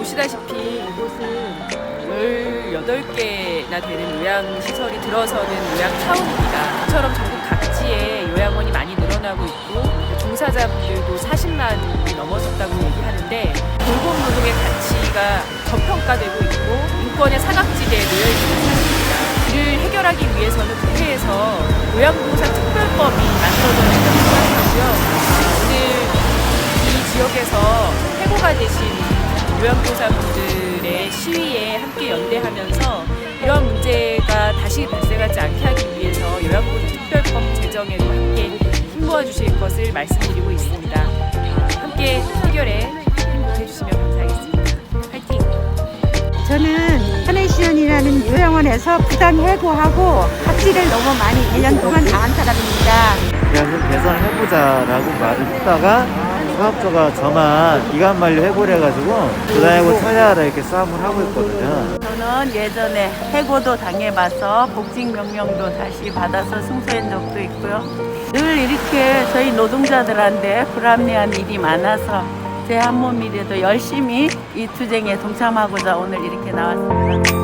보시다시피 이곳은 18개나 되는 요양시설이 들어서는 요양타운입니다. 이처럼 전국 각지에 요양원이 많이 늘어나고 있고 종사자분들도 40만이 넘어섰다고 얘기하는데 돌봄 노동의 가치가 저평가되고 있고 인권의 사각지대에 놓여 있는 사실입니다. 이를 해결하기 위해서는 국회에서 요양봉사 특별법이 만들어져야 된다고 생각하고요. 오늘 이 지역에서 해고가 되신 요양보호사분들의 시위에 함께 연대하면서 이런 문제가 다시 발생하지 않게 하기 위해서 요양보호특별법 제정에도 함께 힘모아 주실 것을 말씀드리고 있습니다. 함께 해결에 힘보해 주시면 감사하겠습니다. 화이팅! 저는 하네시언이라는 요양원에서 부당 해고하고 갑질을 너무 많이 1년 동안 당한 사람입니다. 그래서 개선해보자라고 말을 했다가 사업자가 저만 만료 해고를 해가지고 부당해고 처리하라 이렇게 싸움을 하고 있거든요. 저는 예전에 해고도 당해봐서 복직 명령도 다시 받아서 승소한 적도 있고요. 늘 이렇게 저희 노동자들한테 불합리한 일이 많아서 제 한 몸이라도 열심히 이 투쟁에 동참하고자 오늘 이렇게 나왔습니다.